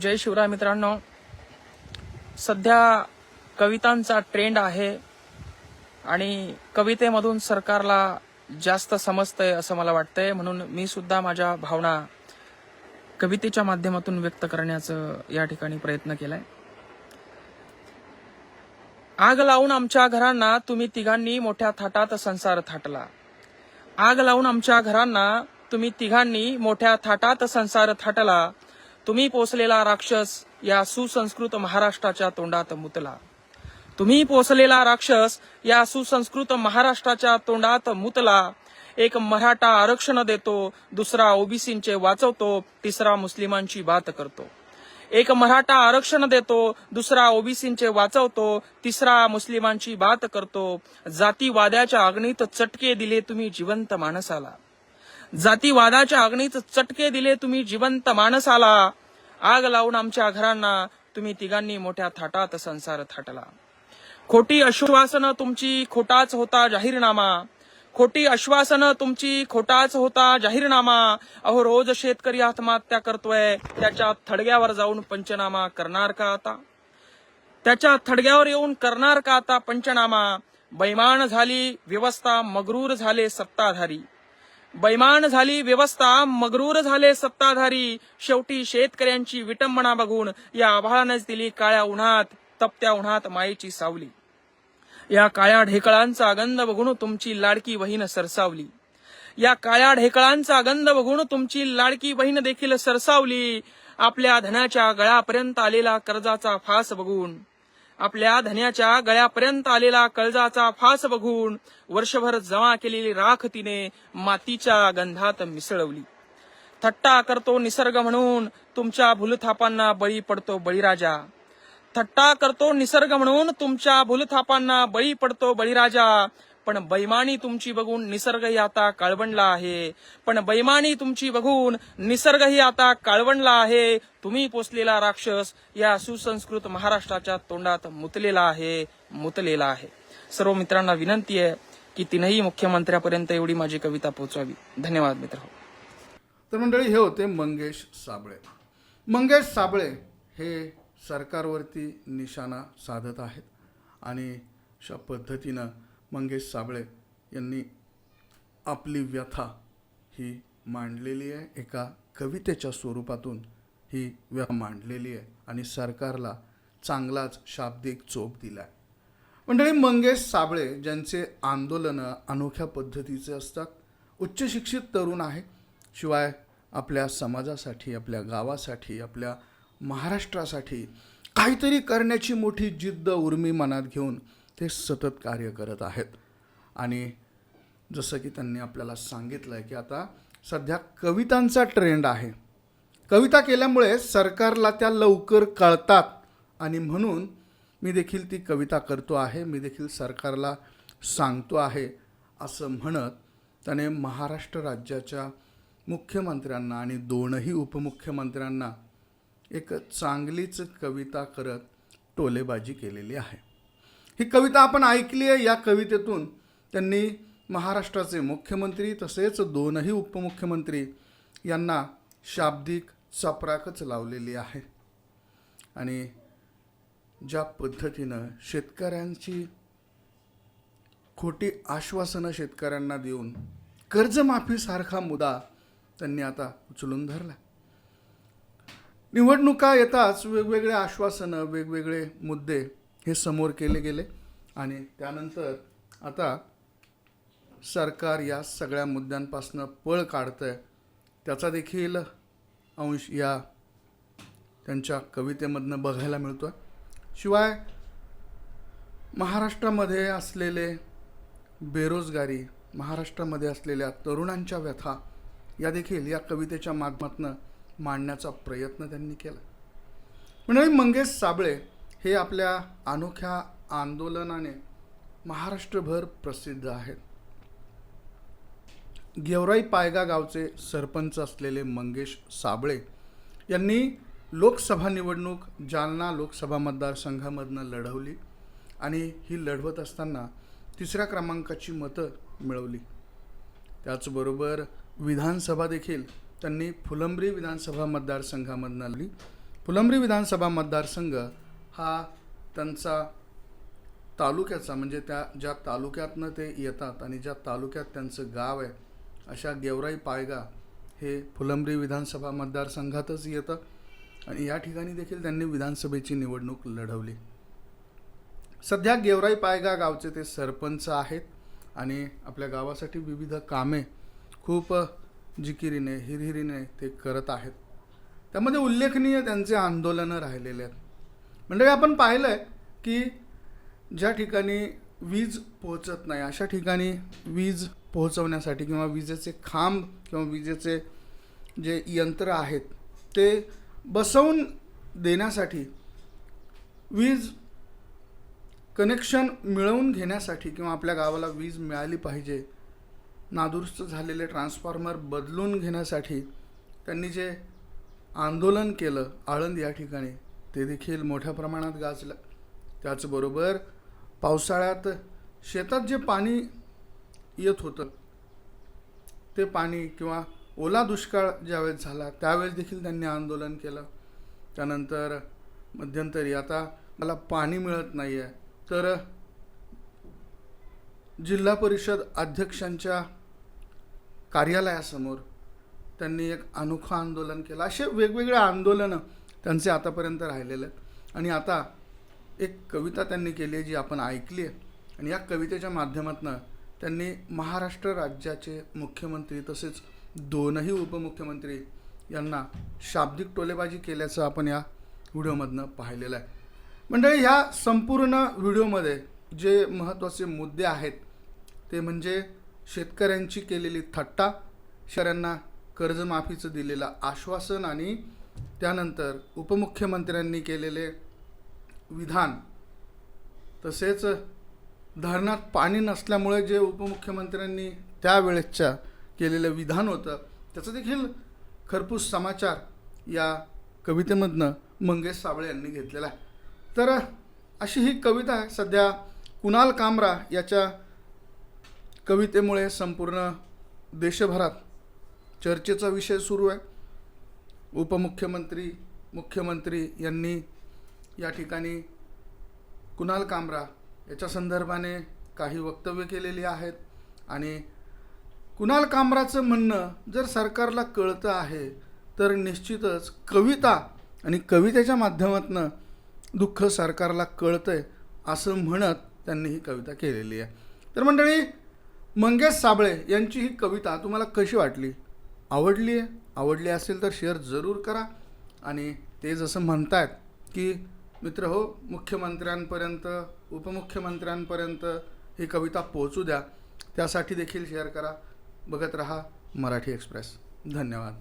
जय शिवराय मित्रांनो. सध्या कवितांचा ट्रेंड आहे आणि कवितेमधून सरकारला जास्त समजतंय असं मला वाटतंय. म्हणून मी सुद्धा माझ्या भावना कवितेच्या माध्यमातून व्यक्त करण्याचं या ठिकाणी प्रयत्न केलाय. आग लावून आमच्या घरांना तुम्ही तिघांनी मोठ्या थाटात संसार थाटला. आग लावून आमच्या घरांना तुम्ही तिघांनी मोठ्या थाटात संसार थाटला. तुम्ही पोसलेला राक्षस या सुसंस्कृत महाराष्ट्राच्या तोंडात मुतला. तुम्ही पोसलेला राक्षस या सुसंस्कृत महाराष्ट्राच्या तोंडात मुतला. एक मराठा आरक्षण देतो दुसरा ओबीसींचे वाचवतो तिसरा मुस्लिमांची बात करतो. एक मराठा आरक्षण देतो दुसरा ओबीसींचे वाचवतो तिसरा मुस्लिमांची बात करतो. जातीवाद्याच्या अग्नीत चटके दिले तुम्ही जिवंत माणसाला. जातीवादाच्या अग्नीत चटके दिले तुम्ही जिवंत माणसाला. आग लावून आमच्या घरांना तुम्ही तिघांनी मोठ्या थाटात संसार थाटला. खोटी आश्वासनं तुमची खोटाच होता जाहीरनामा. खोटी आश्वासनं तुमची खोटाच होता जाहीरनामा. अहो रोज शेतकरी आत्महत्या करतोय. त्याच्या थडग्यावर जाऊन पंचनामा करणार का आता? त्याच्या थडग्यावर येऊन करणार का आता पंचनामा? बैमान झाली व्यवस्था मगरूर झाले सत्ताधारी. बैमान झाली व्यवस्था मगरूर झाले सत्ताधारी. शेवटी शेतकऱ्यांची विटंबना बघून या आभाळानेच दिली काळ्या उन्हात तपत्या उन्हात मायेची सावली. या काळ्या ढेकळांचा गंध बघून तुमची लाडकी बहीण सरसावली. या काळ्या ढेकळांचा गंध बघून तुमची लाडकी बहीण देखील सरसावली. आपल्या धनाच्या गळापर्यंत आलेला कर्जाचा फास बघून आपल्या धन्याच्या गळ्यापर्यंत आलेला कळजाचा फास बघून वर्षभर जमा केलेली राख तिने मातीच्या गंधात मिसळवली. थट्टा करतो निसर्ग म्हणून तुमच्या भूलथापांना बळी पडतो बळीराजा. थट्टा करतो निसर्ग म्हणून तुमच्या भूलथापांना बळी पडतो बळीराजा. पण बैमानी तुमची बघून निसर्गही आता काळवंडला आहे. पण बैमानी तुमची बघून निसर्गही आता काळवंडला आहे. तुम्ही पोचलेला राक्षस या सुसंस्कृत महाराष्ट्राच्या तोंडात मुतलेला आहे मुतलेला आहे. सर्व मित्रांना विनंती आहे की तीनही मुख्यमंत्र्यापर्यंत एवढी माझी कविता पोहोचावी. धन्यवाद मित्र. तर मंडळी हे होते मंगेश साबळे. मंगेश साबळे हे सरकारवरती निशाणा साधत आहेत आणि अशा पद्धतीनं मंगेश साबळे यांनी आपली व्यथा ही मांडलेली आहे. एका कवितेच्या स्वरूपातून ही व्यथा मांडलेली आहे आणि सरकारला चांगलाच शाब्दिक चोप दिला आहे मंडळी मंगेश साबळे ज्यांचे आंदोलनं अनोख्या पद्धतीचे असतात उच्च शिक्षित तरुण आहे. शिवाय आपल्या समाजासाठी आपल्या गावासाठी आपल्या महाराष्ट्रासाठी काहीतरी करण्याची मोठी जिद्द उर्मी मनात घेऊन ते सतत कार्य करत आहेत. आणि जसं की त्यांनी आपल्याला सांगितलं आहे की आता सध्या कवितांचा ट्रेंड आहे. कविता केल्यामुळे सरकारला त्या लवकर कळतात. आणि म्हणून मी देखील ती कविता करतो आहे मी देखील सरकारला सांगतो आहे असं म्हणत त्याने महाराष्ट्र राज्याच्या मुख्यमंत्र्यांना आणि दोनही उपमुख्यमंत्र्यांना एक चांगलीच कविता करत टोलेबाजी केलेली आहे. ही कविता आपण ऐकली आहे. या कवितेतून त्यांनी महाराष्ट्राचे मुख्यमंत्री तसेच दोनही उपमुख्यमंत्री यांना शाब्दिक चपराकच लावलेली आहे. आणि ज्या पद्धतीनं शेतकऱ्यांची खोटी आश्वासनं शेतकऱ्यांना देऊन कर्जमाफीसारखा मुद्दा त्यांनी आता उचलून धरला. निवडणुका येताच वेगवेगळे आश्वासनं वेगवेगळे मुद्दे हे समोर केले गेले. आणि त्यानंतर आता सरकार या सगळ्या मुद्द्यांपासून पळ काढतंय. त्याचा देखील अंश या त्यांच्या कवितेमधनं बघायला मिळतो आहे शिवाय महाराष्ट्रामध्ये असलेले बेरोजगारी महाराष्ट्रामध्ये असलेल्या तरुणांच्या व्यथा या देखील या कवितेच्या माध्यमातून मांडण्याचा प्रयत्न त्यांनी केला. म्हणजे मंगेश साबळे हे आपल्या अनोख्या आंदोलनाने महाराष्ट्रभर प्रसिद्ध आहेत. गेवराई पायगा गावचे सरपंच असलेले मंगेश साबळे यांनी लोकसभा निवडणूक जालना लोकसभा मतदारसंघामधनं लढवली आणि ही लढवत असताना तिसऱ्या क्रमांकाची मतं मिळवली. त्याचबरोबर विधानसभा देखील त्यांनी फुलंब्री विधानसभा मतदारसंघामधनं आली फुलंब्री विधानसभा मतदारसंघ हा त्यांचा तालुक्याचा म्हणजे त्या ज्या तालुक्यातनं ते येतात आणि ज्या तालुक्यात त्यांचं गाव आहे अशा गेवराई पायगा हे फुलंब्री विधानसभा मतदारसंघातच येतं आणि या ठिकाणी देखील त्यांनी विधानसभेची निवडणूक लढवली. सध्या गेवराई पायगा गावचे ते सरपंच आहेत आणि आपल्या गावासाठी विविध कामे खूप जिकिरीने हिरहिरीने ते करत आहेत. त्यामध्ये उल्लेखनीय त्यांचे आंदोलनं राहिलेले आहेत. म्हणजे आपण पाहिलं आहे की ज्या ठिकाणी वीज पोहोचत नाही अशा ठिकाणी वीज पोहोचवण्यासाठी किंवा विजेचे खांब किंवा विजेचे जे यंत्र आहेत ते बसवून देण्यासाठी वीज कनेक्शन मिळवून घेण्यासाठी किंवा आपल्या गावाला वीज मिळाली पाहिजे नादुरुस्त झालेले ट्रान्सफॉर्मर बदलून घेण्यासाठी त्यांनी जे आंदोलन केलं आळंद या ठिकाणी ते देखील मोठ्या प्रमाणात गाजलं. त्याचबरोबर पावसाळ्यात शेतात जे पाणी येत होतं ते पाणी किंवा ओला दुष्काळ ज्यावेळेस झाला त्यावेळेस देखील त्यांनी आंदोलन केलं. त्यानंतर मध्यंतरी आता मला पाणी मिळत नाही आहे तर जिल्हा परिषद अध्यक्षांच्या कार्यालयासमोर त्यांनी एक अनोखं आंदोलन केलं. असे वेगवेगळे आंदोलनं त्यांचे आतापर्यंत राहिलेले आहेत. आणि आता एक कविता त्यांनी केली आहे जी आपण ऐकली आहे. आणि या कवितेच्या माध्यमातून त्यांनी महाराष्ट्र राज्याचे मुख्यमंत्री तसेच दोनही उपमुख्यमंत्री यांना शाब्दिक टोलेबाजी केल्याचं आपण या व्हिडिओमधनं पाहिलेलं आहे. मंडळी ह्या संपूर्ण व्हिडिओमध्ये जे महत्त्वाचे मुद्दे आहेत ते म्हणजे शेतकऱ्यांची केलेली थट्टा शेतकऱ्यांना कर्जमाफीचं दिलेलं आश्वासन आणि त्यानंतर उपमुख्यमंत्र्यांनी केलेले विधान तसेच धरणात पाणी नसल्यामुळे जे उपमुख्यमंत्र्यांनी त्यावेळेसच्या केलेलं विधान होतं त्याचं देखील खरपूस समाचार या कवितेमधनं मंगेश साबळे यांनी घेतलेला आहे. तर अशी ही कविता आहे. सध्या कुणाल कामरा याच्या कवितेमुळे संपूर्ण देशभरात चर्चेचा विषय सुरू आहे. उपमुख्यमंत्री मुख्यमंत्री यांनी या ठिकाणी कुणाल कामरा याच्या संदर्भाने काही वक्तव्य केलेली आहेत. आणि कुणाल कामराचं म्हणणं जर सरकारला कळतं आहे तर निश्चितच कविता आणि कवितेच्या माध्यमातून दुःख सरकारला कळतं आहे असं म्हणत त्यांनी ही कविता केलेली आहे. तर मंडळी मंगेश साबळे यांची ही कविता तुम्हाला कशी वाटली? आवडली आहे? आवडली असेल तर शेअर जरूर करा. आणि ते जसं म्हणतायत की मित्र हो मुख्यमंत्र्यांपर्यंत उपमुख्यमंत्र्यांपर्यंत ही कविता पोहोचू द्या. त्यासाठी देखील शेअर करा. बघत रहा मराठी एक्सप्रेस धन्यवाद.